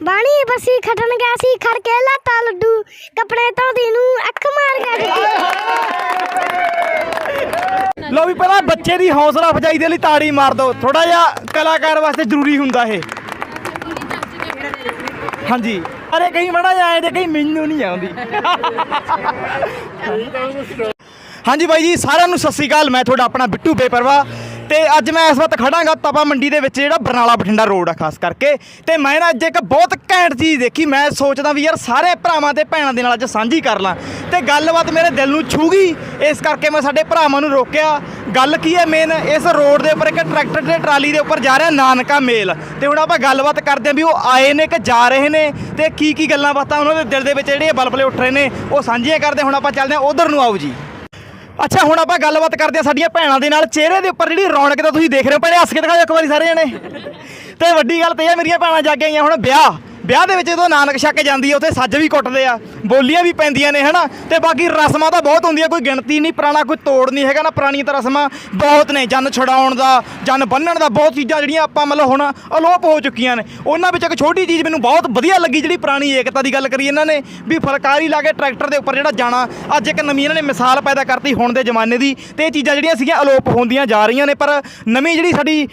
ਬਾਣੀ ਬਸੀ ਖਟਣ ਗਿਆ ਸੀ, ਖੜ ਕੇ ਲਾਤਾ ਲੱਡੂ, ਕੱਪੜੇ ਧੋਦੀ ਨੂੰ ਅੱਖ ਮਾਰ ਗਿਆ ਲੋ ਵੀ ਪਹਿਲਾਂ ਬੱਚੇ ਦੀ ਹੌਸਲਾ ਅਫਜਾਈ ਦੇ ਲਈ ਤਾੜੀ ਮਾਰ ਦਿਓ। ਥੋੜਾ ਜਿਹਾ ਕਲਾਕਾਰ ਵਾਸਤੇ ਜ਼ਰੂਰੀ ਹੁੰਦਾ ਇਹ। ਹਾਂਜੀ। ਅਰੇ ਕਈ ਮੜਾ ਆਏ ਤੇ ਕਈ ਮੈਨੂੰ ਨਹੀਂ ਆਉਂਦੀ। ਹਾਂਜੀ ਬਾਈ ਜੀ, ਸਾਰਿਆਂ ਨੂੰ ਸਤਿ ਸ੍ਰੀ ਅਕਾਲ। ਮੈਂ ਤੁਹਾਡਾ ਆਪਣਾ ਬਿੱਟੂ ਬੇਪਰਵਾ ਤੇ ਅੱਜ ਮੈਂ ਇਸ ਵਕਤ ਖੜਾਂਗਾ ਤਪਾ ਮੰਡੀ ਦੇ ਵਿੱਚ, ਜਿਹੜਾ ਬਰਨਾਲਾ ਬਠਿੰਡਾ ਰੋਡ ਆ, ਖਾਸ ਕਰਕੇ। ਤੇ ਮੈਂ ਨਾ ਅੱਜ ਇੱਕ ਬਹੁਤ ਘੈਂਟ ਚੀਜ਼ ਦੇਖੀ। ਮੈਂ ਸੋਚਦਾ ਵੀ ਯਾਰ, ਸਾਰੇ ਭਰਾਵਾਂ ਤੇ ਭੈਣਾਂ ਦੇ ਨਾਲ ਅੱਜ ਸਾਂਝੀ ਕਰ ਲਾਂ। ਤੇ ਗੱਲਬਾਤ ਮੇਰੇ ਦਿਲ ਨੂੰ ਛੂ ਗਈ। ਇਸ ਕਰਕੇ ਮੈਂ ਸਾਡੇ ਭਰਾਵਾਂ ਨੂੰ ਰੋਕਿਆ। ਗੱਲ ਕੀ ਹੈ ਮੇਨ ਇਸ ਰੋਡ ਦੇ ਉੱਪਰ ਇੱਕ ਟਰੈਕਟਰ ਤੇ ਟਰਾਲੀ ਦੇ ਉੱਪਰ ਜਾ ਰਿਹਾ ਨਾਨਕਾ ਮੇਲ। ਤੇ ਹੁਣ ਆਪਾਂ ਗੱਲਬਾਤ ਕਰਦੇ ਹਾਂ ਵੀ ਉਹ ਆਏ ਨੇ ਕਿ ਜਾ ਰਹੇ ਨੇ ਤੇ ਕੀ ਕੀ ਗੱਲਾਂ ਬਾਤਾਂ ਉਹਨਾਂ ਦੇ ਦਿਲ ਦੇ ਵਿੱਚ ਜਿਹੜੇ ਬਲਬਲੇ ਉੱਠ ਰਹੇ ਨੇ, ਉਹ ਸਾਂਝੀਆਂ ਕਰਦੇ ਹੁਣ ਆਪਾਂ ਚੱਲਦੇ ਹਾਂ। ਉਧਰ ਨੂੰ ਆਓ ਜੀ। ਅੱਛਾ, ਹੁਣ ਆਪਾਂ ਗੱਲਬਾਤ ਕਰਦੇ ਹਾਂ ਸਾਡੀਆਂ ਭੈਣਾਂ ਦੇ ਨਾਲ। ਚਿਹਰੇ ਦੇ ਉੱਪਰ ਜਿਹੜੀ ਰੌਣਕ ਤਾਂ ਤੁਸੀਂ ਦੇਖ ਰਹੇ ਹੋ, ਭੈਣੇ, ਹੱਸ ਕੇ ਦਿਖਾਓ ਇੱਕ ਵਾਰੀ ਸਾਰੇ ਜਣੇ। ਤੇ ਵੱਡੀ ਗੱਲ ਤੇ ਇਹ ਮੇਰੀਆਂ ਭੈਣਾਂ ਜਾ ਕੇ ਆਈਆਂ ਹੁਣ। ਵਿਆਹ। ਵਿਆਹ ਦੇ ਵਿੱਚ ਜਦੋਂ ਨਾਨਕ ਛੱਕ ਜਾਂਦੀ ਹੈ ਉੱਥੇ ਸੱਜ ਵੀ ਕੁੱਟਦੇ ਆ, ਬੋਲੀਆਂ ਵੀ ਪੈਂਦੀਆਂ ਨੇ, ਹਨਾ? ਤੇ ਬਾਕੀ ਰਸਮਾਂ ਤਾਂ ਬਹੁਤ ਹੁੰਦੀਆਂ, ਕੋਈ ਗਿਣਤੀ ਨਹੀਂ, ਪੁਰਾਣਾ ਕੋਈ ਤੋੜ ਨਹੀਂ ਹੈਗਾ ਨਾ, ਪੁਰਾਣੀਆਂ ਤਾਂ ਰਸਮਾਂ ਬਹੁਤ ਨੇ, ਜਨ ਛਡਾਉਣ ਦਾ, ਜਨ ਬੰਨਣ ਦਾ, ਬਹੁਤ ਚੀਜ਼ਾਂ ਜਿਹੜੀਆਂ ਆਪਾਂ ਮਤਲਬ ਹੁਣ ਅਲੋਪ ਹੋ ਚੁੱਕੀਆਂ ਨੇ। ਉਹਨਾਂ ਵਿੱਚ ਇੱਕ ਛੋਟੀ ਚੀਜ਼ ਮੈਨੂੰ ਬਹੁਤ ਵਧੀਆ ਲੱਗੀ, ਜਿਹੜੀ ਪੁਰਾਣੀ ਏਕਤਾ ਦੀ ਗੱਲ ਕਰੀ ਇਹਨਾਂ ਨੇ, ਵੀ ਫੁਲਕਾਰੀ ਲਾ ਕੇ ਟਰੈਕਟਰ ਦੇ ਉੱਪਰ ਜਿਹੜਾ ਜਾਣਾ, ਅੱਜ ਇੱਕ ਨਵੀਂ ਇਹਨਾਂ ਨੇ ਮਿਸਾਲ ਪੈਦਾ ਕਰਤੀ ਹੁਣ ਦੇ ਜ਼ਮਾਨੇ ਦੀ, ਤੇ ਇਹ ਚੀਜ਼ਾਂ ਜਿਹੜੀਆਂ ਸੀਗੀਆਂ ਅਲੋਪ ਹੁੰਦੀਆਂ ਜਾ ਰਹੀਆਂ ਨੇ, ਪਰ ਨਵੀਂ ਜਿਹੜੀ ਸਾਡੀ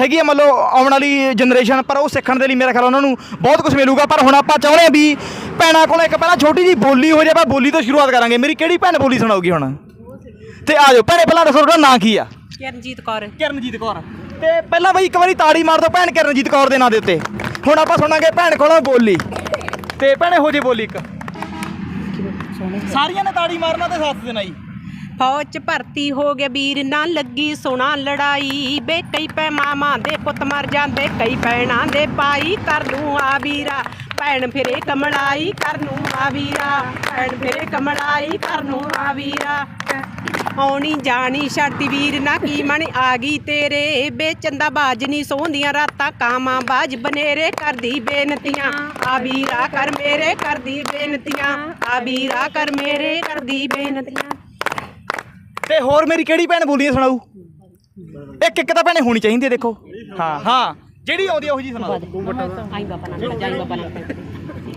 ਹੈਗੀ ਆ ਮਤਲਬ ਆਉਣ ਵਾਲੀ ਜਨਰੇਸ਼ਨ ਪਰ ਉਹ ਸਿੱਖਣ ਦੇ ਲਈ ਮੇਰਾ ਖਿਆਲ ਉਹਨਾਂ ਨੂੰ ਬਹੁਤ ਕੁਝ ਮਿਲੂਗਾ ਪਰ ਹੁਣ ਆਪਾਂ ਚਾਹੁੰਦੇ ਹਾਂ ਵੀ ਭੈਣਾਂ ਕੋਲ ਇੱਕ ਪਹਿਲਾਂ ਛੋਟੀ ਜੀ ਬੋਲੀ ਹੋ ਜਾਏ ਆਪਾਂ ਬੋਲੀ ਤੋਂ ਸ਼ੁਰੂਆਤ ਕਰਾਂਗੇ। ਮੇਰੀ ਕਿਹੜੀ ਭੈਣ ਬੋਲੀ ਸੁਣਾਉਗੀ ਹੁਣ? ਤੇ ਆ ਜਾਓ ਭੈਣੇ ਪਹਿਲਾਂ ਦੱਸੋ ਤੁਹਾਡਾ ਨਾਂ ਕੀ ਆ? ਕਿਰਨਜੀਤ ਕੌਰ। ਕਿਰਨਜੀਤ ਕੌਰ। ਤੇ ਪਹਿਲਾਂ ਬਈ ਇੱਕ ਵਾਰੀ ਤਾੜੀ ਮਾਰ ਦਿਓ ਭੈਣ ਕਿਰਨਜੀਤ ਕੌਰ ਦੇ ਨਾਂ ਦੇ ਉੱਤੇ। ਹੁਣ ਆਪਾਂ ਸੁਣਾਂਗੇ ਭੈਣ ਕੋਲੋਂ ਬੋਲੀ। ਤੇ ਭੈਣੇ ਹੋ ਜੇ ਬੋਲੀ ਇੱਕ। ਸਾਰੀਆਂ ਨੇ ਤਾੜੀ ਮਾਰਨਾ ਤੇ ਸਾਥ ਦੇਣਾ ਜੀ ਫੌਜ ਚ ਭਰਤੀ ਹੋ ਗਏ ਵੀਰ, ਨਾ ਲੱਗੀ ਸੋਨਾ ਲੜਾਈ। ਬੇ, ਕਈ ਪੈ ਮਾਮਾ ਦੇ ਪੁੱਤ ਮਰ ਜਾਂਦੇ, ਕਈ ਭੈਣਾਂ ਦੇ ਪਾਈ। ਕਰ ਲੂੰ ਆ ਵੀਰਾ, ਭੈਣ ਫਿਰੇ ਕਮਲਾਈ, ਕਰ ਨੂੰ ਆ ਵੀਰਾ। ਭੈਣ ਫਿਰੇ ਕਮਲਾਈ, ਕਰ ਨੂੰ ਆ ਵੀਰਾ। ਆਉਣੀ ਜਾਣੀ ਛੱਡਦੀ ਵੀਰ, ਨਾ ਕੀ ਮਣ ਆ ਗਈ ਤੇਰੇ। ਬੇ, ਚੰਦਾ ਬਾਜ ਨਹੀਂ ਸੋਹੰਦੀਆਂ ਰਾਤਾਂ ਕਾਮਾਂ ਬਾਜ ਬਨੇਰੇ ਕਰਦੀ ਬੇਨਤੀਆਂ। ਆ ਵੀਰਾ, ਕਰ ਮੇਰੇ ਕਰਦੀ ਬੇਨਤੀਆਂ। ਆ ਵੀਰਾ, ਕਰ ਮੇਰੇ ਕਰਦੀ ਬੇਨਤੀਆਂ। ਤੇ ਹੋਰ ਮੇਰੀ ਕਿਹੜੀ ਭੈਣ ਬੋਲੀਆਂ ਸੁਣਾਊ? ਇੱਕ ਇੱਕ ਤਾਂ ਭੈਣੇ ਹੋਣੀ ਚਾਹੀਦੀ ਹੈ ਦੇਖੋ। ਹਾਂ ਹਾਂ ਜਿਹੜੀ ਆਉਂਦੀ ਉਹੀ ਜੀ ਸੁਣਾ ਦਿਓ।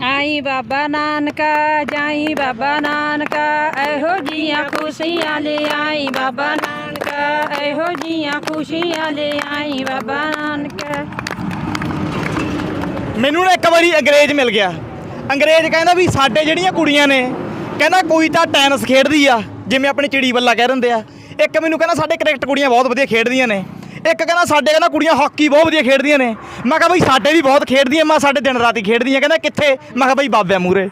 ਆਈ ਬਾਬਾ ਨਾਨਕਾ ਜਾਈ ਬਾਬਾ ਨਾਨਕਾ। ਇਹੋ ਜੀਆਂ ਖੁਸ਼ੀਆਂ ਲੈ ਆਈ ਬਾਬਾ ਨਾਨਕਾ ਇਹੋ ਜੀਆਂ ਖੁਸ਼ੀਆਂ ਲੈ ਆਈ ਬਾਬਾ ਨਾਨਕਾ। ਮੈਨੂੰ ਨਾ ਇੱਕ ਵਾਰੀ ਅੰਗਰੇਜ਼ ਮਿਲ ਗਿਆ। ਅੰਗਰੇਜ਼ ਕਹਿੰਦਾ ਵੀ ਸਾਡੇ ਜਿਹੜੀਆਂ ਕੁੜੀਆਂ ਨੇ ਕਹਿੰਦਾ ਕੋਈ ਤਾਂ ਟੈਨਿਸ ਖੇਡਦੀ ਆ। ਜਿਵੇਂ ਆਪਣੀ ਚਿੜੀ ਬੱਲਾ ਕਹਿ ਦਿੰਦੇ ਆ। ਇੱਕ ਮੈਨੂੰ ਕਹਿੰਦਾ ਸਾਡੇ ਕ੍ਰਿਕਟ ਕੁੜੀਆਂ ਬਹੁਤ ਵਧੀਆ ਖੇਡਦੀਆਂ ਨੇ। ਇੱਕ ਕਹਿੰਦਾ ਸਾਡੇ ਕਹਿੰਦਾ ਕੁੜੀਆਂ ਹਾਕੀ ਬਹੁਤ ਵਧੀਆ ਖੇਡਦੀਆਂ ਨੇ। ਮੈਂ ਕਿਹਾ ਬਈ ਸਾਡੇ ਵੀ ਬਹੁਤ ਖੇਡਦੀਆਂ, ਮੈਂ ਸਾਡੇ ਦਿਨ ਰਾਤੀ ਖੇਡਦੀਆਂ। ਕਹਿੰਦਾ ਕਿੱਥੇ? ਮੈਂ ਕਿਹਾ ਬਈ ਬਾਬਿਆਂ ਮੂਰੇ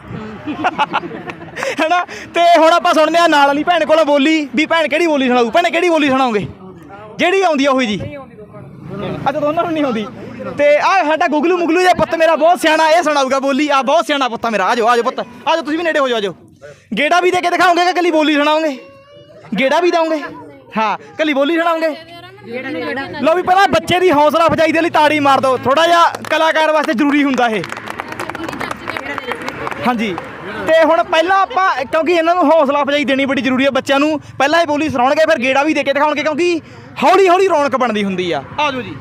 ਹੈਨਾ? ਤੇ ਹੁਣ ਆਪਾਂ ਸੁਣਦੇ ਆ ਨਾਲ ਵਾਲੀ ਭੈਣ ਕੋਲੋਂ ਬੋਲੀ ਵੀ ਭੈਣ ਕਿਹੜੀ ਬੋਲੀ ਸੁਣਾਊ? ਭੈਣੇ ਕਿਹੜੀ ਬੋਲੀ ਸੁਣਾਓਗੇ? ਜਿਹੜੀ ਆਉਂਦੀ ਆ ਉਹੀ ਜੀ। ਅੱਛਾ, ਦੋਨਾਂ ਨੂੰ ਨਹੀਂ ਆਉਂਦੀ। ਤੇ ਆ ਸਾਡਾ ਗੁਗਲੂ ਮੁਗਲੂ ਜਿਹਾ ਪੁੱਤ ਮੇਰਾ ਬਹੁਤ ਸਿਆਣਾ, ਇਹ ਸੁਣਾਊਗਾ ਬੋਲੀ। ਆ ਬਹੁਤ ਸਿਆਣਾ ਪੁੱਤ ਮੇਰਾ। ਆ ਜਾਓ ਆ ਜਾਓ ਪੁੱਤ। ਆ ਤੁਸੀਂ ਵੀ ਨੇੜੇ ਹੋ ਜਾਓ, ਆ ਜਾਓ। ਗੇੜਾ ਵੀ ਦੇ ਕੇ ਦਿਖਾਓਗੇ ਕਿ ਕੱਲੀ ਬੋਲੀ ਸੁਣਾਓਗੇ? ਗੇੜਾ ਵੀ ਦਵਾਂਗੇ ਹਾਂ, ਕੱਲੀ ਬੋਲੀ ਸੁਣਾਓਗੇ? ਲੋ ਵੀ ਪਹਿਲਾਂ ਬੱਚੇ ਦੀ ਹੌਸਲਾ ਅਫਜਾਈ ਦੇ ਲਈ ਤਾੜੀ ਮਾਰ ਦਿਓ। ਥੋੜਾ ਜਿਹਾ ਕਲਾਕਾਰ ਵਾਸਤੇ ਜ਼ਰੂਰੀ ਹੁੰਦਾ ਇਹ। ਹਾਂਜੀ। ਤੇ ਹੁਣ ਪਹਿਲਾਂ ਆਪਾਂ, ਕਿਉਂਕਿ ਇਹਨਾਂ ਨੂੰ ਹੌਸਲਾ ਅਫਜਾਈ ਦੇਣੀ ਬੜੀ ਜ਼ਰੂਰੀ ਹੈ ਬੱਚਿਆਂ ਨੂੰ। ਪਹਿਲਾਂ ਇਹ ਬੋਲੀ ਸੁਣਾਉਣਗੇ, ਫਿਰ ਗੇੜਾ ਵੀ ਦੇ ਕੇ ਦਿਖਾਉਣਗੇ, ਕਿਉਂਕਿ ਹੌਲੀ ਹੌਲੀ ਰੌਣਕ ਬਣਦੀ ਹੁੰਦੀ ਆ। ਆ ਜੀ।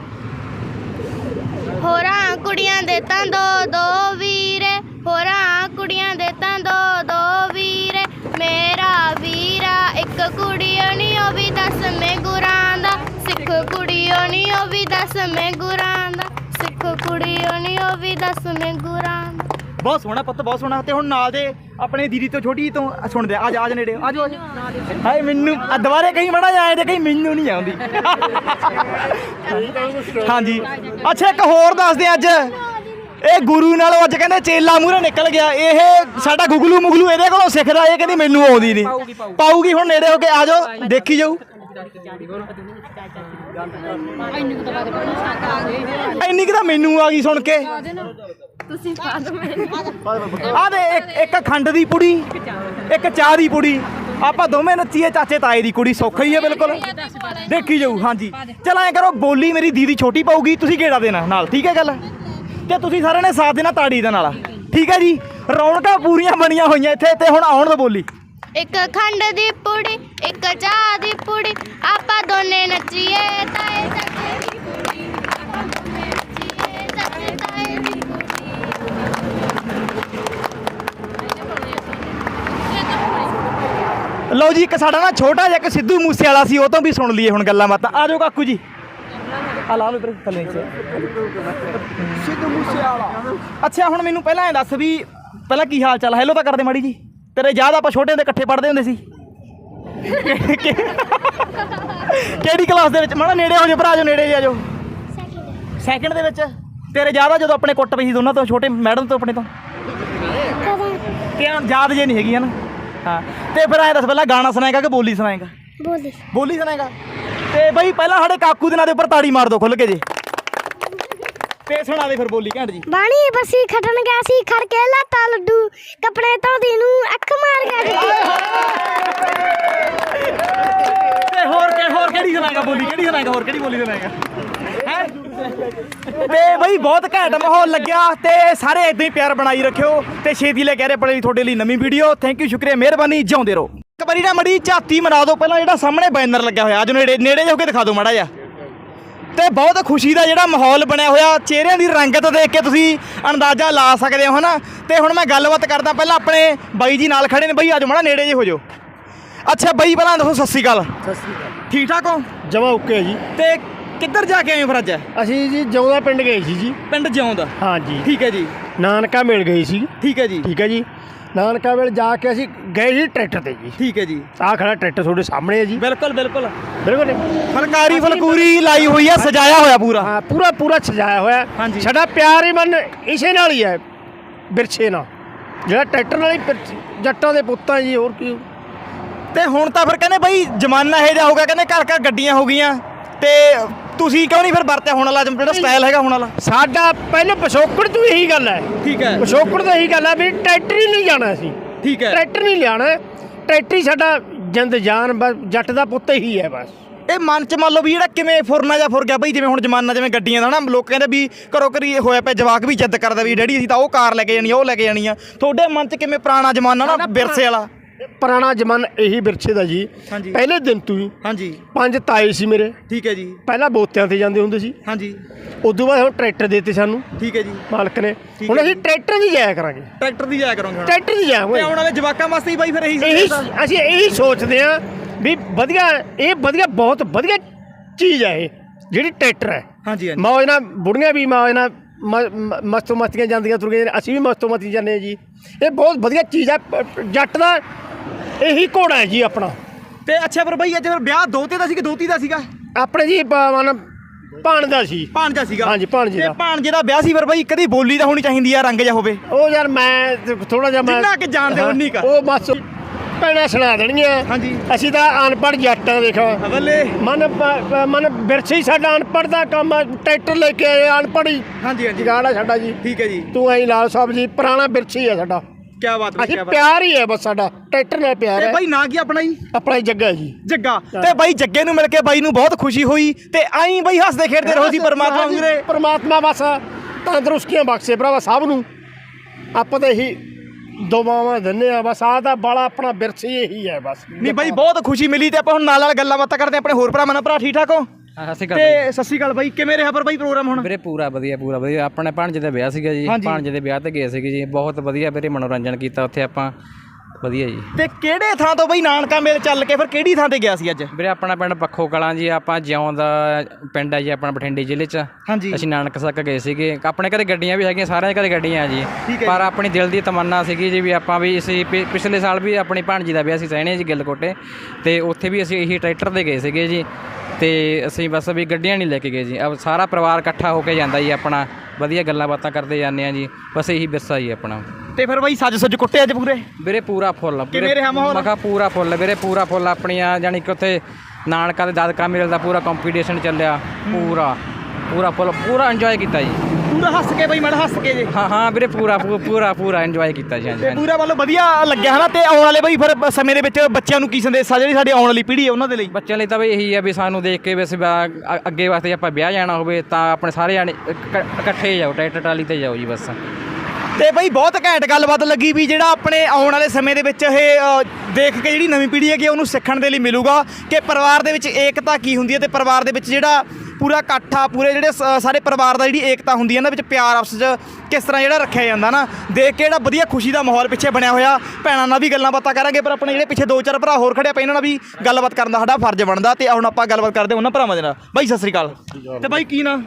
ਹੋਰਾਂ ਕੁੜੀਆਂ ਦੇ ਤਾਂ ਦੋ ਦੋ ਵੀਰੇ, ਹੋਰਾਂ ਕੁੜੀਆਂ ਦੇ ਤਾਂ ਦੋ ਇੱਕ ਕੁੜੀਓ ਨੀ ਉਹ ਵੀ ਦਸਵੇਂ ਗੁਰਾਂ ਦਾ। ਸਿੱਖ ਕੁੜੀਓ ਨੀ ਉਹ ਵੀ ਦਸਵੇਂ ਗੁਰਾਂ ਦਾ। ਸਿੱਖ ਕੁੜੀਓ ਨੀ ਉਹ ਵੀ ਦਸਵੇਂ ਗੁਰਾਂ ਦਾ। ਬਹੁਤ ਸੋਹਣਾ ਪੁੱਤ ਬਹੁਤ ਸੋਹਣਾ। ਤੇ ਹੁਣ ਨਾਲ ਦੇ ਆਪਣੇ ਦੀਦੀ ਤੋਂ ਛੋਟੀ ਤੋਂ ਸੁਣਦੇ ਆ। ਜਾ ਆ ਜਾ ਨੇੜੇ। ਆ ਜਾ ਹਾਏ ਮੈਨੂੰ ਆ ਦੁਬਾਰੇ ਕਹੀਂ ਮੜਾ ਆਏ ਤੇ ਕਹੀਂ ਮੈਨੂੰ ਨਹੀਂ ਆਉਂਦੀ। ਹਾਂਜੀ। ਅੱਛਾ ਇੱਕ ਹੋਰ ਦੱਸਦੇ ਅੱਜ। ਇਹ ਗੁਰੂ ਨਾਲੋਂ ਅੱਜ ਕਹਿੰਦੇ ਚੇਲਾ ਮੂਹਰੇ ਨਿਕਲ ਗਿਆ। ਇਹ ਸਾਡਾ ਗੁਗਲੂ ਮੁਗਲੂ ਇਹਦੇ ਕੋਲੋਂ ਸਿੱਖਦਾ ਇਹ ਕਹਿੰਦੀ ਮੈਨੂੰ ਆਉਂਦੀ ਨਹੀਂ ਪਾਊਗੀ ਹੁਣ ਨੇੜੇ ਹੋ ਕੇ ਆ ਜਾਓ ਦੇਖੀ ਜਾਊ। ਇੰਨੀ ਕਿ ਤਾਂ ਮੈਨੂੰ ਆ ਗਈ ਸੁਣ ਕੇ। ਆ ਦੇ ਇੱਕ ਇੱਕ ਖੰਡ ਦੀ ਪੁੜੀ ਇੱਕ ਚਾਹ ਦੀ ਪੁੜੀ। ਆਪਾਂ ਦੋਵੇਂ ਨੱਚੀਏ ਚਾਚੇ ਤਾਏ ਦੀ ਕੁੜੀ ਸੌਖਾ ਹੀ ਹੈ ਬਿਲਕੁਲ। ਦੇਖੀ ਜਾਊ ਹਾਂਜੀ। ਚਲ ਐਂ ਕਰੋ ਬੋਲੀ ਮੇਰੀ ਦੀਦੀ ਛੋਟੀ ਪਾਊਗੀ ਤੁਸੀਂ ਗੇੜਾ ਦੇਣਾ ਨਾਲ ਠੀਕ ਹੈ ਗੱਲ? ਤੇ ਤੁਸੀਂ ਸਾਰਿਆਂ ਨੇ ਸਾਥ ਦੇਣਾ ਤਾੜੀ ਦੇ ਨਾਲ। ਠੀਕ ਹੈ ਜੀ? ਰੌਣਕਾਂ ਪੂਰੀਆਂ ਬਣੀਆਂ ਹੋਈਆਂ ਇੱਥੇ ਤੇ ਹੁਣ ਆਉਣ ਦੋ ਬੋਲੀ। ਇੱਕ ਖੰਡ ਦੀ ਪੁੜੀ ਇੱਕ ਚਾਹ ਦੀ ਪੁੜੀ ਆਪਾਂ ਦੋਨੇ ਨੱਚੀਏ ਤਾਏ ਸੱਚੇ ਲਓ ਜੀ ਇੱਕ ਸਾਡਾ ਨਾ ਛੋਟਾ ਜਿਹਾ ਇੱਕ ਸਿੱਧੂ ਮੂਸੇ ਵਾਲਾ ਸੀ ਉਹ ਤੋਂ ਵੀ ਸੁਣ ਲਈਏ ਹੁਣ ਗੱਲਾਂ ਬਾਤਾਂ। ਆਜੋ ਕਾਕੂ ਜੀ। ਆ ਲਾ ਲਓ ਇੱਧਰ ਥੱਲੇ ਸਿੱਧੂ ਮੂਸੇ ਵਾਲਾ ਅੱਛਾ ਹੁਣ ਮੈਨੂੰ ਪਹਿਲਾਂ ਇਹ ਦੱਸ ਵੀ ਪਹਿਲਾਂ ਕੀ ਹਾਲ ਚਾਲ ਹੈਲੋ ਤਾਂ ਕਰਦੇ ਮਾੜੀ ਜੀ। ਤੇਰੇ ਯਾਦ ਆਪਾਂ ਛੋਟੇ ਹੁੰਦੇ ਇਕੱਠੇ ਪੜ੍ਹਦੇ ਹੁੰਦੇ ਸੀ। ਕਿਹੜੀ ਕਲਾਸ ਦੇ ਵਿੱਚ? ਮਾੜਾ ਨੇੜੇ ਹੋ ਜਾ ਭਰਾ ਜੋ ਨੇੜੇ ਜਾ ਜੋ ਸੈਕਿੰਡ ਦੇ ਵਿੱਚ। ਤੇਰੇ ਯਾਦ ਆ ਜਦੋਂ ਆਪਣੇ ਕੁੱਟ ਪਈ ਸੀ ਦੋਨਾਂ ਤੋਂ ਛੋਟੇ ਮੈਡਮ ਤੋਂ ਆਪਣੇ ਤੋਂ? ਕਿਆ ਯਾਦ ਜੇ ਨਹੀਂ ਹੈਗੀ ਨਾ ਹਾਂ। ਤੇ ਫਿਰ ਐ ਦੱਸ ਪਹਿਲਾਂ ਗਾਣਾ ਸੁਣਾਏਗਾ ਕਿ ਬੋਲੀ ਸੁਣਾਏਗਾ? ਬੋਲੀ। ਬੋਲੀ ਸੁਣਾਏਗਾ? ਤੇ ਬਈ ਪਹਿਲਾਂ ਸਾਡੇ ਕਾਕੂ ਦੇ ਨਾਂ ਦੇ ਉੱਪਰ ਤਾੜੀ ਮਾਰ ਦੋ ਖੁੱਲ ਕੇ ਜੀ। ਤੇ ਸੁਣਾ ਦੇ ਫਿਰ ਬੋਲੀ ਘੈਂਟ ਜੀ। ਬਾਣੀ ਬਸੀ ਖਟਣ ਗਿਆ ਸੀ ਖੜ ਕੇ ਲਾਤਾ ਲੱਡੂ। ਕੱਪੜੇ ਧੋਦੀ ਨੂੰ ਅੱਖ ਮਾਰ ਗਿਆ ਤੇ ਹੋਰ ਕਿ ਹੋਰ ਕਿਹੜੀ ਸੁਣਾਏਗਾ ਬੋਲੀ ਕਿਹੜੀ ਸੁਣਾਏਗਾ ਹੋਰ ਕਿਹੜੀ ਬੋਲੀ ਸੁਣਾਏਗਾ ਹੈ? ਤੇ ਬਈ ਬਹੁਤ ਘੈਂਟ ਮਾਹੌਲ ਲੱਗਿਆ ਤੇ ਸਾਰੇ ਇਦਾਂ ਹੀ ਪਿਆਰ ਬਣਾਈ ਰੱਖਿਓ ਤੇ ਛੇਤੀ ਲੈ ਕੇ ਆ ਰਹੇ ਲਈ ਤੁਹਾਡੇ ਲਈ ਨਵੀਂ ਵੀਡੀਓ ਥੈਂਕ ਯੂ ਸ਼ੁਕਰੀਆ ਮਿਹਰਬਾਨੀ ਜਿਉਂਦੇ ਰਹੋ। ਇੱਕ ਵਾਰੀ ਨਾ ਮੜੀ ਝਾਤੀ ਮਰਾ ਦਿਓ ਪਹਿਲਾਂ ਜਿਹੜਾ ਸਾਹਮਣੇ ਬੈਨਰ ਲੱਗਿਆ ਹੋਇਆ ਅੱਜ ਨੇੜੇ ਨੇੜੇ ਜਾ ਕੇ ਦਿਖਾ ਦਿਓ ਮਾੜਾ ਜਿਹਾ। ਤੇ ਬਹੁਤ ਖੁਸ਼ੀ ਦਾ ਜਿਹੜਾ ਮਾਹੌਲ ਬਣਿਆ ਹੋਇਆ ਚਿਹਰਿਆਂ ਦੀ ਰੰਗਤ ਦੇਖ ਕੇ ਤੁਸੀਂ ਅੰਦਾਜ਼ਾ ਲਾ ਸਕਦੇ ਹੋ ਹਨਾ? ਤੇ ਹੁਣ ਮੈਂ ਗੱਲਬਾਤ ਕਰਦਾ ਪਹਿਲਾਂ ਆਪਣੇ ਬਾਈ ਜੀ ਨਾਲ ਖੜੇ ਨੇ। ਬਾਈ ਆਜੋ ਮਾੜਾ ਨੇੜੇ ਜੇ ਹੋ ਜਾਓ। ਅੱਛਾ ਬਾਈ ਪਹਿਲਾਂ ਦੱਸੋ ਸਤਿ ਸ਼੍ਰੀ ਅਕਾਲ। ਸਤਿ ਸ੍ਰੀ ਅਕਾਲ। ਠੀਕ ਠਾਕ ਹੋ? ਜਮਾ ਓਕੇ ਜੀ। ਤੇ ਕਿੱਧਰ ਜਾ ਕੇ ਆਏ ਹੋ ਫਿਰ ਅੱਜ? ਅਸੀਂ ਜੀ ਜੌਂਦਾ ਪਿੰਡ ਗਏ ਸੀ ਜੀ। ਪਿੰਡ ਜਿਉਂ ਦਾ ਹਾਂ ਜੀ। ਠੀਕ ਹੈ ਜੀ। ਨਾਨਕਾ ਮਿਲ ਗਈ ਸੀ। ਠੀਕ ਹੈ ਜੀ। ਠੀਕ ਹੈ ਜੀ। ਨਾਨਕਾ ਮਿਲ ਜਾ ਕੇ ਅਸੀਂ ਗਏ ਸੀ ਟਰੈਕਟਰ ਤੇ ਜੀ। ਠੀਕ ਹੈ ਜੀ। ਆਹ ਖੜਾ ਟਰੈਕਟਰ ਤੁਹਾਡੇ ਸਾਹਮਣੇ ਹੈ ਜੀ। ਬਿਲਕੁਲ ਬਿਲਕੁਲ। ਬਿਲਕੁਲ ਫਲਕਾਰੀ ਫਲਕੂਰੀ ਲਾਈ ਹੋਈ ਆ ਸਜਾਇਆ ਹੋਇਆ ਪੂਰਾ। ਹਾਂ ਪੂਰਾ ਪੂਰਾ ਸਜਾਇਆ ਹੋਇਆ ਹਾਂਜੀ। ਸਾਡਾ ਪਿਆਰ ਹੀ ਮਨ ਇਸੇ ਨਾਲ ਹੀ ਹੈ ਬਿਰਛੇ ਨਾਲ। ਜਿਹੜਾ ਟਰੈਕਟਰ ਨਾਲ ਹੀ ਬਿਰਛ- ਜੱਟਾਂ ਦੇ ਪੁੱਤਾਂ ਜੀ ਹੋਰ ਕੀ। ਤੇ ਹੁਣ ਤਾਂ ਫਿਰ ਕਹਿੰਦੇ ਬਈ ਜ਼ਮਾਨਾ ਇਹ ਜਾ ਹੋ ਗਿਆ ਕਹਿੰਦੇ ਘਰ ਘਰ ਗੱਡੀਆਂ ਹੋ ਗਈਆਂ ਤੇ ਤੁਸੀਂ ਕਿਉਂ ਨਹੀਂ ਫਿਰ ਵਰਤਿਆ ਹੁਣ ਵਾਲਾ ਜਿਹੜਾ ਸਟਾਈਲ ਹੈਗਾ ਹੁਣ ਵਾਲਾ? ਸਾਡਾ ਪਹਿਲੇ ਪਿਛੋਕੜ ਤੋਂ ਇਹੀ ਗੱਲ ਹੈ। ਠੀਕ ਹੈ। ਪਿਛੋਕੜ ਤੋਂ ਇਹੀ ਗੱਲ ਹੈ ਵੀ ਟਰੈਕਟਰ ਹੀ ਨਹੀਂ ਜਾਣਾ ਸੀ। ਠੀਕ ਹੈ। ਟਰੈਕਟਰ ਨਹੀਂ ਲਿਆਣਾ ਟਰੈਕਟਰ ਹੀ ਸਾਡਾ ਜਿੰਦ ਜਾਨ ਬਸ ਜੱਟ ਦਾ ਪੁੱਤ ਹੀ ਹੈ ਬਸ। ਇਹ ਮਨ ਚ ਮੰਨ ਲਓ ਵੀ ਜਿਹੜਾ ਕਿਵੇਂ ਫੁਰਨਾ ਜਾਂ ਫੁਰ ਗਿਆ ਬਈ ਜਿਵੇਂ ਹੁਣ ਜ਼ਮਾਨਾ ਜਿਵੇਂ ਗੱਡੀਆਂ ਦਾ ਨਾ ਲੋਕ ਕਹਿੰਦੇ ਵੀ ਘਰੋ ਘਰੀ ਇਹ ਹੋਇਆ ਪਿਆ ਜਵਾਕ ਵੀ ਜਿੱਦ ਕਰਦਾ ਵੀ ਡੈਡੀ ਅਸੀਂ ਤਾਂ ਉਹ ਕਾਰ ਲੈ ਕੇ ਜਾਣੀ ਆ ਉਹ ਲੈ ਕੇ ਜਾਣੀ ਆ। ਤੁਹਾਡੇ ਮਨ ਚ ਕਿਵੇਂ ਪੁਰਾਣਾ ਜ਼ਮਾਨਾ ਨਾ ਵਿਰਸੇ ਵਾਲਾ? ਪੁਰਾਣਾ ਜ਼ਮਾਨਾ ਇਹੀ ਵਿਰਸੇ ਦਾ ਜੀ। ਹਾਂਜੀ। ਪਹਿਲੇ ਦਿਨ ਤੋਂ ਹੀ ਹਾਂਜੀ। ਪੰਜ ਤਾਏ ਸੀ ਮੇਰੇ। ਠੀਕ ਹੈ ਜੀ। ਪਹਿਲਾਂ ਬੋਤਿਆਂ ਤੇ ਜਾਂਦੇ ਹੁੰਦੇ ਸੀ। ਹਾਂਜੀ। ਉਦੋਂ ਬਾਅਦ ਹੁਣ ਟਰੈਕਟਰ ਦਿੱਤੇ ਸਾਨੂੰ। ਠੀਕ ਹੈ ਜੀ। ਮਾਲਕ ਨੇ। ਠੀਕ ਹੁਣ ਹੈ ਅਸੀਂ ਜੀ। ਟਰੈਕਟਰ ਦੀ ਜਾਇਆ ਕਰਾਂਗੇ। ਟਰੈਕਟਰ ਦੀ ਜਾਇਆ ਕਰੋਗੇ ਹੁਣ। ਟਰੈਕਟਰ ਦੀ ਤੇ ਜਾਵਾਂਗੇ ਆਉਣ ਵਾਲੇ ਜਵਾਕਾਂ ਵਾਸਤੇ ਹੀ ਬਾਈ ਫਿਰ ਇਹੀ ਇਹੀ ਸੋਚਦਾ। ਅਸੀਂ ਇਹੀ ਸੋਚਦੇ ਆ ਵੀ ਵਧੀਆ ਇਹ ਵਧੀਆ ਬਹੁਤ ਵਧੀਆ ਚੀਜ਼ ਹੈ ਇਹ ਜਿਹੜੀ ਟਰੈਕਟਰ ਹੈ। ਹਾਂਜੀ ਹਾਂਜੀ। ਮੌਜ ਨਾਲ ਬੁੜੀਆਂ ਵੀ ਮੌਜ ਨਾਲ ਮ- ਮ- ਮਸਤੋਂ ਮਸਤੀਆਂ ਜਾਂਦੀਆਂ ਤੁਰ ਗਏ ਅਸੀਂ ਵੀ ਮਸਤੋਂ ਮਸਤੀ ਜਾਂਦੇ ਹਾਂ ਜੀ। ਇਹ ਬਹੁਤ ਵਧੀਆ ਚੀਜ਼ ਹੈ ਪ- ਜੱਟ ਦਾ ਇਹੀ ਘੋੜਾ ਹੈ ਜੀ ਆਪਣਾ। ਤੇ ਅੱਛਾ ਫਿਰ ਬਾਈ ਅੱਜ ਫਿਰ ਵਿਆਹ ਦੋਤੇ ਦਾ ਸੀ ਕਿ ਦੋਤੀ ਦਾ ਸੀਗਾ? ਆਪਣੇ ਜੀ ਮਨ ਭਾਣ ਦਾ ਸੀ। ਭਾਣਜਾ ਸੀਗਾ। ਹਾਂਜੀ, ਭਾਣਜੇ ਤੇ ਦਾ। ਭਾਣਜੇ ਦਾ ਵਿਆਹ ਸੀ ਫਿਰ ਬਾਈ ਕਦੀ ਬੋਲੀ ਤਾਂ ਹੋਣੀ ਚਾਹੀਦੀ ਆ ਰੰਗ ਜਿਹਾ ਹੋਵੇ। ਉਹ ਯਾਰ ਮੈਂ ਥੋੜਾ ਜਿਹਾ ਮੈਂ ਜਿੰਨਾ ਕਿ ਜਾਣਦੇ ਹੋ ਉਨੀ ਕੁ। ਉਹ ਬਸ ਪੈਣਾ ਸੁਣਾ ਦੇਣਗੀਆਂ। ਹਾਂਜੀ। ਅਸੀਂ ਤਾਂ ਅਨਪੜ੍ਹ ਜੱਟ ਦੇਖੋ। ਬੱਲੇ ਮਨ ਪ- ਪ- ਮਨ ਵਿਰਸੇ ਹੀ ਸਾਡਾ ਅਨਪੜ੍ਹ ਦਾ ਕੰਮ ਆ ਟਰੈਕਟਰ ਲੈ ਕੇ ਆਏ ਅਨਪੜ੍ਹ ਹੀ। ਹਾਂਜੀ ਹਾਂਜੀ। ਜਗਾੜ ਸਾਡਾ ਜੀ। ਠੀਕ ਹੈ ਜੀ। ਤੂੰ ਐਂ ਲਾਲ ਸਾਹਿਬ ਜੀ ਪੁਰਾਣਾ ਵਿਰਸੇ ਹੀ ਆ ਸਾਡਾ। ਕੀ ਬਾਤ ਹੈ ਅਸੀਂ ਕੀ ਬਾਤ। ਪਿਆਰ ਹੀ ਹੈ ਬਸ ਸਾਡਾ ਟਰੈਕਟਰ ਨਾਲ ਪਿਆਰ ਤੇ ਹੈ। ਬਾਈ ਨਾਂ ਕੀ ਆਪਣਾ ਜੀ? ਆਪਣਾ ਹੀ ਜੱਗਾ ਜੀ। ਜੱਗਾ। ਤੇ ਬਾਈ ਜੱਗੇ ਨੂੰ ਮਿਲ ਕੇ ਬਾਈ ਨੂੰ ਬਹੁਤ ਖੁਸ਼ੀ ਹੋਈ ਤੇ ਆਈ ਬਾਈ ਹੱਸਦੇ ਖੇਡਦੇ ਰਹੋ ਜੀ ਪਰਮਾਤਮਾ ਹਾਂਜੀ, ਵੀਰੇ। ਪਰਮਾਤਮਾ ਬਸ ਤੰਦਰੁਸਤੀਆਂ ਬਖਸ਼ੇ ਭਰਾਵਾ ਸਭ ਨੂੰ। ਆਪਾਂ ਤਾਂ ਇਹੀ ਦੁਆਵਾਂ ਦਿੰਨੇ ਆ ਬਸ ਆਹ ਤਾਂ ਬਾਲਾ ਆਪਣਾ ਵਿਰਸੇ ਇਹੀ ਹੈ ਬਸ। ਨਹੀਂ ਬਾਈ ਬਹੁਤ ਖੁਸ਼ੀ ਮਿਲੀ ਤੇ ਆਪਾਂ ਹੁਣ ਨਾਲ ਨਾਲ ਗੱਲਾਂ ਬਾਤਾਂ ਕਰਦੇ ਹਾਂ ਆਪਣੇ ਹੋਰ ਭਰਾਵਾਂ ਨਾਲ। ਭਰਾ ਠੀਕ ਠਾਕ ਹੋ? ਹਾਂ ਸਤਿ ਸ਼੍ਰੀ ਅਕਾਲ ਤੇ ਸਤਿ ਸ਼੍ਰੀ ਅਕਾਲ ਬਾਈ ਕਿਵੇਂ ਰਿਹਾ ਪਰ ਬਾਈ ਪ੍ਰੋਗਰਾਮ ਹੁਣ? ਵੀਰੇ ਪੂਰਾ ਵਧੀਆ ਪੂਰਾ ਵਧੀਆ। ਆਪਣੇ ਭਾਣਜੇ ਦਾ ਵਿਆਹ ਸੀਗਾ ਜੀ। ਭਾਣਜੇ ਦੇ ਵਿਆਹ ਤੇ ਗਏ ਸੀਗੇ ਜੀ। ਬਹੁਤ ਵਧੀਆ ਵੀਰੇ ਮਨੋਰੰਜਨ ਕੀਤਾ ਉੱਥੇ ਆਪਾਂ। ਵਧੀਆ ਜੀ। ਤੇ ਕਿਹੜੇ ਥਾਂ ਤੋਂ ਬਾਈ ਨਾਨਕਾ ਮੇਲ ਚੱਲ ਕੇ ਫਿਰ ਕਿਹੜੀ ਥਾਂ ਤੇ ਗਿਆ ਸੀ ਅੱਜ? ਵੀਰੇ ਆਪਣਾ ਪਿੰਡ ਪੱਖੋ ਕਲਾਂ ਜੀ ਆਪਾਂ ਜਿਉਂ ਦਾ ਪਿੰਡ ਹੈ ਜੀ ਆਪਣਾ ਬਠਿੰਡੇ ਜ਼ਿਲ੍ਹੇ 'ਚ। ਹਾਂਜੀ। ਅਸੀਂ ਨਾਨਕ ਸੱਕ ਗਏ ਸੀਗੇ। ਆਪਣੇ ਘਰੇ ਗੱਡੀਆਂ ਵੀ ਹੈਗੀਆਂ ਸਾਰਿਆਂ ਦੇ ਘਰੇ ਗੱਡੀਆਂ ਆ ਜੀ। ਠੀਕ ਹੈ ਪਰ ਆਪਣੀ ਦਿਲ ਦੀ ਤਮੰਨਾ ਸੀਗੀ ਜੀ ਵੀ ਆਪਾਂ ਵੀ ਅਸੀਂ ਪਿ- ਪਿਛਲੇ ਸਾਲ ਵੀ ਆਪਣੀ ਭਾਣਜੀ ਦਾ ਵਿਆਹ ਸੀ ਸਹਿਣੇ ਜੀ ਗਿੱਲਕੋਟੇ ਤੇ ਉੱਥੇ ਵੀ ਅਸੀਂ ਇਹੀ ਟਰੈਕਟਰ ਤੇ ਗਏ ਸੀਗੇ ਜੀ। ਤੇ ਅਸੀਂ ਬਸ ਵੀ ਗੱਡੀਆਂ ਨਹੀਂ ਲੈ ਕੇ ਗਏ ਜੀ। ਸਾਰਾ ਪਰਿਵਾਰ ਇਕੱਠਾ ਹੋ ਕੇ ਜਾਂਦਾ ਜੀ ਆਪਣਾ। ਵਧੀਆ ਗੱਲਾਂ ਬਾਤਾਂ ਕਰਦੇ ਜਾਂਦੇ ਆ ਜੀ। ਬਸ ਇਹੀ ਵਿਰਸਾ ਜੀ ਆਪਣਾ। ਤੇ ਫਿਰ ਬਾਈ ਸੱਜ ਸੁੱਜ ਕੁੱਟੇ ਅੱਜ ਪੂਰੇ? ਵੀਰੇ ਪੂਰਾ ਫੁੱਲ ਮਾਹੌਲ? ਮੈਂ ਕਿਹਾ ਪੂਰਾ ਫੁੱਲ ਵੀਰੇ ਪੂਰਾ ਫੁੱਲ। ਆਪਣੀਆਂ ਜਾਨੀ ਕਿ ਉੱਥੇ ਨਾਨਕਾ ਦੇ ਦਾਦਕਾ ਮੇਲ ਦਾ ਪੂਰਾ ਕੰਪੀਟੀਸ਼ਨ ਚੱਲਿਆ। ਪੂਰਾ ਪੂਰਾ ਫੁੱਲ ਪੂਰਾ ਇੰਜੋਏ ਕੀਤਾ ਜੀ। ਪੂਰਾ ਹੱਸ ਕੇ ਬਾਈ ਮੜ ਹੱਸ ਕੇ ਜੇ। ਹਾਂ ਹਾਂ ਵੀਰੇ ਪੂਰਾ ਪੂ- ਪੂਰਾ ਪੂਰਾ ਇੰਜੋਏ ਕੀਤਾ ਜੀ ਹਾਂਜੀ ਤੇ ਹਾਂਜੀ। ਪੂਰਾ ਵੱਲੋਂ ਵਧੀਆ ਲੱਗਿਆ ਹਨਾ ਤੇ ਆਉਣ ਵਾਲੇ ਬਾਈ ਫਿਰ ਸਮੇਂ ਦੇ ਵਿੱਚ ਬੱਚਿਆਂ ਨੂੰ ਕੀ ਸੰਦੇਸ਼ਾ ਜਿਹੜੀ ਸਾਡੀ ਆਉਣ ਵਾਲੀ ਪੀੜ੍ਹੀ ਹੈ ਉਹਨਾਂ ਦੇ ਲਈ? ਬੱਚਿਆਂ ਲਈ ਤਾਂ ਬਈ ਇਹੀ ਹੈ ਵੀ ਸਾਨੂੰ ਦੇਖ ਕੇ ਵੀ ਅਸੀਂ ਬਾ- ਅ- ਅੱਗੇ ਵਾਸਤੇ ਆਪਾਂ ਵਿਆਹ ਜਾਣਾ ਹੋਵੇ ਤਾਂ ਆਪਣੇ ਸਾਰੇ ਜਾਣੇ ਇਕ- ਇਕੱਠੇ ਜਾਓ ਟਰੈਕਟਰ ਟਰਾਲੀ ਤੇ ਜਾਓ ਜੀ ਬਸ। ਤੇ ਬਈ ਬਹੁਤ ਘੈਂਟ ਗੱਲਬਾਤ ਲੱਗੀ ਵੀ ਜਿਹੜਾ ਆਪਣੇ ਆਉਣ ਵਾਲੇ ਸਮੇਂ ਦੇ ਵਿੱਚ ਇਹ ਅ, ਦੇਖ ਕੇ ਜਿਹੜੀ ਨਵੀਂ ਪੀੜ੍ਹੀ ਹੈਗੀ ਉਹਨੂੰ ਸਿੱਖਣ ਦੇ ਲਈ ਮਿਲੂਗਾ। ਕਿ ਪਰਿਵਾਰ ਦੇ ਵਿੱਚ ਏਕਤਾ ਕੀ ਹੁੰਦੀ ਹੈ ਤੇ ਪਰਿਵਾਰ ਦੇ ਵਿੱਚ ਜਿਹੜਾ ਪੂਰਾ ਇਕੱਠਾ ਪੂਰੇ ਜਿਹੜੇ ਸ- ਸਾਰੇ ਪਰਿਵਾਰ ਦਾ ਜਿਹੜੀ ਏਕਤਾ ਹੁੰਦੀ ਹੈ ਨਾ ਵਿੱਚ ਪਿਆਰ ਆਪਸ 'ਚ ਕਿਸ ਤਰ੍ਹਾਂ ਜਿਹੜਾ ਰੱਖਿਆ ਜਾਂਦਾ ਨਾ ਦੇਖ ਕੇ ਜਿਹੜਾ ਵਧੀਆ ਖੁਸ਼ੀ ਦਾ ਮਾਹੌਲ ਪਿੱਛੇ ਬਣਿਆ ਹੋਇਆ ਭੈਣਾਂ ਨਾਲ ਵੀ ਗੱਲਾਂ ਬਾਤਾਂ ਕਰਾਂਗੇ ਪਰ ਆਪਣੇ ਜਿਹੜੇ ਪਿੱਛੇ ਦੋ ਚਾਰ ਭਰਾ ਹੋਰ ਖੜੇ ਆਪਾਂ ਇਹਨਾਂ ਨਾਲ ਵੀ ਗੱਲਬਾਤ ਕਰਨ ਦਾ ਸਾਡਾ ਫਰਜ਼ ਬਣਦਾ ਤੇ ਹੁਣ ਆਪਾਂ ਗੱਲਬਾਤ ਕਰਦੇ ਹਾਂ ਉਹਨਾਂ ਭਰਾਵਾਂ ਦੇ ਨਾਲ। ਬਾਈ ਸਤਿ ਸ੍ਰੀ ਅਕਾਲ। ਤੇ ਬਾਈ ਕੀ ਨਾਂ?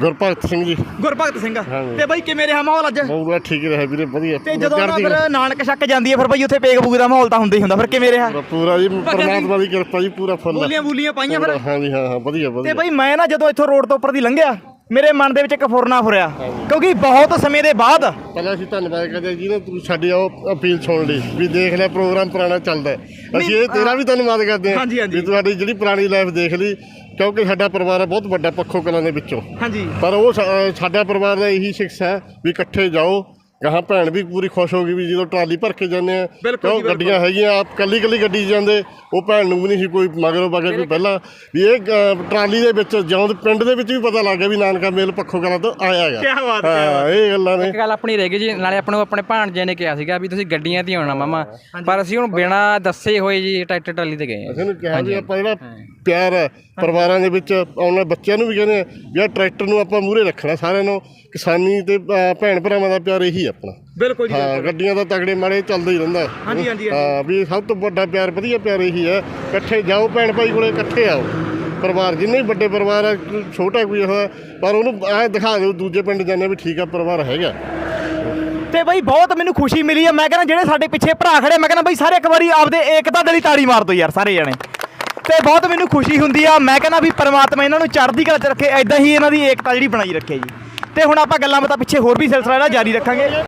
ਗੁਰਭਗਤ ਸਿੰਘ ਜੀ। ਗੁਰਭਗਤ ਸਿੰਘ। ਹਾਂਜੀ। ਤੇ ਬਾਈ ਕਿਵੇਂ ਰਿਹਾ ਮਾਹੌਲ ਅੱਜ? ਬਹੁਤ ਠੀਕ ਰਿਹਾ ਵੀਰੇ ਵਧੀਆ। ਤੇ ਜਦੋਂ ਨਾ ਚੜ੍ਹਦੀ ਫਿਰ ਨਾਨਕ ਛੱਕ ਜਾਂਦੀ ਹੈ ਫਿਰ ਬਾਈ ਉੱਥੇ ਪੇਗ ਪੂਗ ਦਾ ਮਾਹੌਲ ਤਾਂ ਹੁੰਦਾ ਹੀ ਹੁੰਦਾ ਫਿਰ ਕਿਵੇਂ ਰਿਹਾ। ਪੂਰਾ ਜੀ ਪਰਮਾਤਮਾ ਦੀ ਕਿਰਪਾ ਜੀ ਪੂਰਾ ਫੁੱਲ। ਬੋਲੀਆਂ ਬੋਲੀਆਂ ਪਾਈਆਂ ਫਿਰ। ਹਾਂਜੀ ਹਾਂ ਹਾਂ ਵਧੀਆ ਤੇ ਵਧੀਆ। ਬਾਈ ਮੈਂ ਨਾ ਜਦੋਂ ਇੱਥੋਂ ਰੋਡ ਤੋਂ ਉੱਪਰ ਦੀ ਲੰਘਿਆ ਮੇਰੇ ਮਨ ਦੇ ਵਿੱਚ ਇੱਕ ਫੁਰਨਾ ਫੁਰਿਆ ਕਿਉਂਕਿ ਬਹੁਤ ਸਮੇਂ ਦੇ ਬਾਅਦ ਪਹਿਲਾਂ ਅਸੀਂ ਧੰਨਵਾਦ ਕਰਦੇ ਹਾਂ ਜਿਹਨੇ ਤੂੰ ਸਾਡੀ ਉਹ ਅਪੀਲ ਸੁਣ ਲਈ ਵੀ ਦੇਖ ਲੈ ਪ੍ਰੋਗਰਾਮ ਪੁਰਾਣਾ ਚੱਲਦਾ ਹੈ। ਅਸੀਂ ਇਹ ਤੇਰਾ ਵੀ ਧੰਨਵਾਦ ਕਰਦੇ ਹਾਂ ਹਾਂਜੀ, ਹਾਂਜੀ। ਵੀ ਤੁਹਾਡੀ ਜਿਹੜੀ ਪੁਰਾਣੀ ਲਾਈਫ ਦੇਖ ਲਈ ਕਿਉਂਕਿ ਸਾਡਾ ਪਰਿਵਾਰ ਹੈ ਬਹੁਤ ਵੱਡਾ ਪੱਖੋ ਕਲਾਂ ਦੇ ਵਿੱਚੋਂ। ਹਾਂਜੀ। ਪਰ ਉਹ ਸਾ- ਸਾਡਾ ਪਰਿਵਾਰ ਦਾ ਇਹੀ ਸਿੱਖਿਆ ਹੈ ਵੀ ਇਕੱਠੇ ਜਾਓ। ਗਾਹਾਂ ਭੈਣ ਵੀ ਪੂਰੀ ਖੁਸ਼ ਹੋ ਗਈ ਵੀ ਜਦੋਂ ਟਰਾਲੀ ਭਰ ਕੇ ਜਾਂਦੇ ਆ ਬਿਲਕੁਲ ਜੀ, ਕਿਉਂ ਗੱਡੀਆਂ ਹੈਗੀਆਂ ਆਪ ਕੱਲੀ ਕੱਲੀ ਗੱਡੀ 'ਚ ਜਾਂਦੇ ਉਹ ਭੈਣ ਨੂੰ ਵੀ ਨਹੀਂ ਸੀ ਕੋਈ ਮਗਰੋਂ ਬਗਰ ਕੋਈ ਪਹਿਲਾਂ। ਵੀ ਇਹ ਟਰਾਲੀ ਦੇ ਵਿੱਚ ਜਿਉਂ ਪਿੰਡ ਦੇ ਵਿੱਚ ਵੀ ਪਤਾ ਲੱਗ ਗਿਆ ਵੀ ਨਾਨਕਾ ਮੇਲ ਪੱਖੋ ਕਲਾਂ ਤੋਂ ਆਇਆ ਹੈਗਾ। ਕਿਆ ਬਾਤ ਹੈ, ਕਿਆ ਹਾਂ ਇਹ ਗੱਲਾਂ ਨੇ। ਇੱਕ ਗੱਲ ਆਪਣੀ ਰਹਿ ਗਈ ਜੀ ਨਾਲੇ ਆਪਾਂ ਨੂੰ ਆਪਣੇ ਭਾਣਜੇ ਨੇ ਕਿਹਾ ਸੀਗਾ ਵੀ ਤੁਸੀਂ ਗੱਡੀਆਂ ਤੇ ਆਉਣਾ ਮਾਮਾ। ਪਰ ਅਸੀਂ ਹੁਣ ਬਿਨਾਂ ਦੱਸੇ ਹੋਏ ਜੀ ਟਰੈਕਟਰ ਟਰਾਲੀ ਤੇ ਗਏ ਹਾਂ। ਅਸੀਂ ਨੂੰ ਕਿਹਾ ਵੀ ਆਪਾਂ ਜਿਹੜਾ ਪਿਆਰ ਹੈ ਪਰਿਵਾਰਾਂ ਦੇ ਵਿੱਚ ਆਉਣ ਵਾਲੇ ਬੱਚਿਆਂ ਨੂੰ ਵੀ ਕਹਿੰਦੇ ਆ ਵੀ ਆਹ ਟਰੈਕਟਰ ਨੂੰ ਆਪਾਂ ਮੂਹਰੇ ਰੱਖਣਾ ਸਾਰਿਆਂ ਨੂੰ ਕਿਸਾਨੀ ਤੇ ਭੈਣ ਭਰਾਵਾਂ ਦਾ ਪਿਆਰ ਇਹੀ ਆਪਣਾ। ਬਿਲਕੁਲ ਜੀ ਹਾਂ ਗੱਡੀਆਂ ਦਾ ਤਗੜੇ ਮਾੜੇ ਚੱਲਦਾ ਹੀ ਰਹਿੰਦਾ ਹੈ। ਹਾਂਜੀ, ਹਾਂਜੀ, ਹਾਂ ਵੀ ਸਭ ਤੋਂ ਵੱਡਾ ਪਿਆਰ ਵਧੀਆ ਪਿਆਰ ਇਹੀ ਹੈ ਇਕੱਠੇ ਜਾਓ ਭੈਣ ਭਾਈ ਕੋਲੇ ਇਕੱਠੇ ਆਓ। ਪਰਿਵਾਰ ਜਿੰਨੇ ਵੀ ਵੱਡੇ ਪਰਿਵਾਰ ਹੈ ਕੋਈ ਛੋਟਾ ਕੋਈ ਹੋਇਆ ਪਰ ਉਹਨੂੰ ਐ ਦਿਖਾ ਦਿਓ ਦੂਜੇ ਪਿੰਡ ਜਾਂਦੇ ਵੀ ਠੀਕ ਆ ਪਰਿਵਾਰ ਹੈਗਾ। ਤੇ ਬਾਈ ਬਹੁਤ ਮੈਨੂੰ ਖੁਸ਼ੀ ਮਿਲੀ ਆ ਮੈਂ ਕਹਿੰਦਾ ਜਿਹੜੇ ਸਾਡੇ ਪਿੱਛੇ ਭਰਾ ਖੜੇ ਮੈਂ ਕਹਿੰਦਾ ਬਾਈ ਸਾਰੇ ਇੱਕ ਵਾਰੀ ਆਪਦੇ ਏਕਤਾ ਦੇ ਲਈ ਤਾੜੀ ਮਾਰ ਦਿਓ ਯਾਰ ਸਾਰੇ ਜਣੇ। ਤੇ ਬਹੁਤ ਮੈਨੂੰ ਖੁਸ਼ੀ ਹੁੰਦੀ ਆ। ਮੈਂ ਕਹਿੰਦਾ ਵੀ ਪਰਮਾਤਮਾ ਇਹਨਾਂ ਨੂੰ ਚੜ੍ਹਦੀ ਕਲਾ ਚ ਰੱਖੇ ਐਦਾਂ ਹੀ ਇਹਨਾਂ ਦੀ ਏਕਤਾ ਜਿਹੜੀ ਬਣਾਈ ਰੱਖੇ ਜੀ। ਤੇ ਹੁਣ ਆਪਾਂ ਗੱਲਾਂ ਬਾਤਾਂ ਪਿੱਛੇ ਹੋਰ ਵੀ ਸਿਲਸਿਲਾ ਜਿਹੜਾ ਜਾਰੀ ਰੱਖਾਂਗੇ।